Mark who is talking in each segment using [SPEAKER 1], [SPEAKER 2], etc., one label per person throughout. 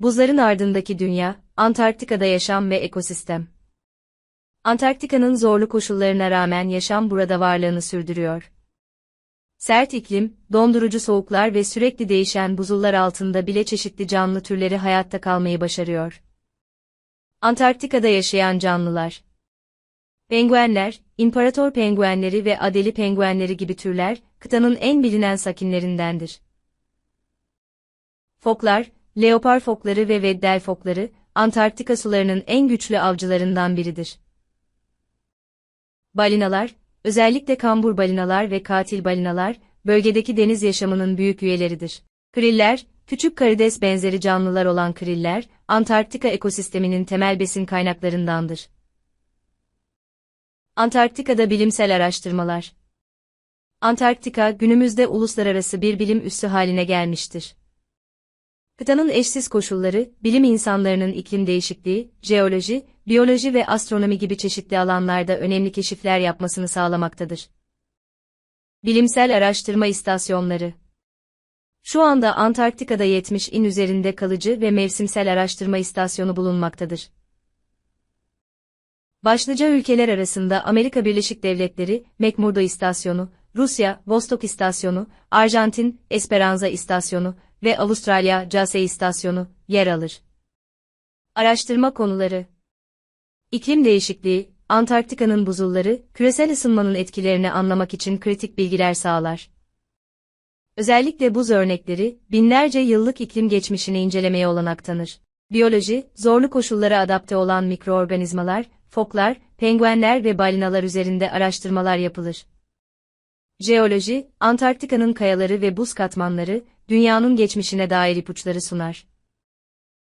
[SPEAKER 1] Buzların ardındaki dünya, Antarktika'da yaşam ve ekosistem. Antarktika'nın zorlu koşullarına rağmen yaşam burada varlığını sürdürüyor. Sert iklim, dondurucu soğuklar ve sürekli değişen buzullar altında bile çeşitli canlı türleri hayatta kalmayı başarıyor. Antarktika'da yaşayan canlılar Penguenler, imparator penguenleri ve adeli penguenleri gibi türler, kıtanın en bilinen sakinlerindendir. Foklar, leopar fokları ve veddel fokları, Antarktika sularının en güçlü avcılarından biridir. Balinalar, özellikle kambur balinalar ve katil balinalar, bölgedeki deniz yaşamının büyük üyeleridir. Kriller, küçük karides benzeri canlılar olan kriller, Antarktika ekosisteminin temel besin kaynaklarındandır. Antarktika'da bilimsel araştırmalar Antarktika, günümüzde uluslararası bir bilim üssü haline gelmiştir. Kıtanın eşsiz koşulları, bilim insanlarının iklim değişikliği, jeoloji, biyoloji ve astronomi gibi çeşitli alanlarda önemli keşifler yapmasını sağlamaktadır. Bilimsel araştırma istasyonları Şu anda Antarktika'da 70 in üzerinde kalıcı ve mevsimsel araştırma istasyonu bulunmaktadır. Başlıca ülkeler arasında Amerika Birleşik Devletleri, McMurdo İstasyonu, Rusya, Vostok İstasyonu, Arjantin, Esperanza İstasyonu ve Avustralya, Jase İstasyonu yer alır. Araştırma konuları İklim değişikliği, Antarktika'nın buzulları, küresel ısınmanın etkilerini anlamak için kritik bilgiler sağlar. Özellikle buz örnekleri, binlerce yıllık iklim geçmişini incelemeye olanak tanır. Biyoloji, zorlu koşullara adapte olan mikroorganizmalar, foklar, penguenler ve balinalar üzerinde araştırmalar yapılır. Jeoloji, Antarktika'nın kayaları ve buz katmanları, dünyanın geçmişine dair ipuçları sunar.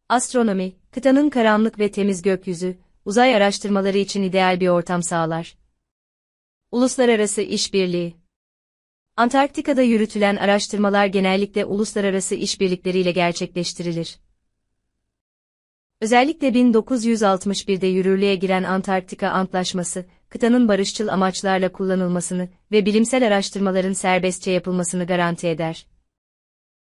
[SPEAKER 1] Astronomi, kıtanın karanlık ve temiz gökyüzü, uzay araştırmaları için ideal bir ortam sağlar. Uluslararası İşbirliği Antarktika'da yürütülen araştırmalar genellikle uluslararası işbirlikleriyle gerçekleştirilir. Özellikle 1961'de yürürlüğe giren Antarktika Antlaşması, kıtanın barışçıl amaçlarla kullanılmasını ve bilimsel araştırmaların serbestçe yapılmasını garanti eder.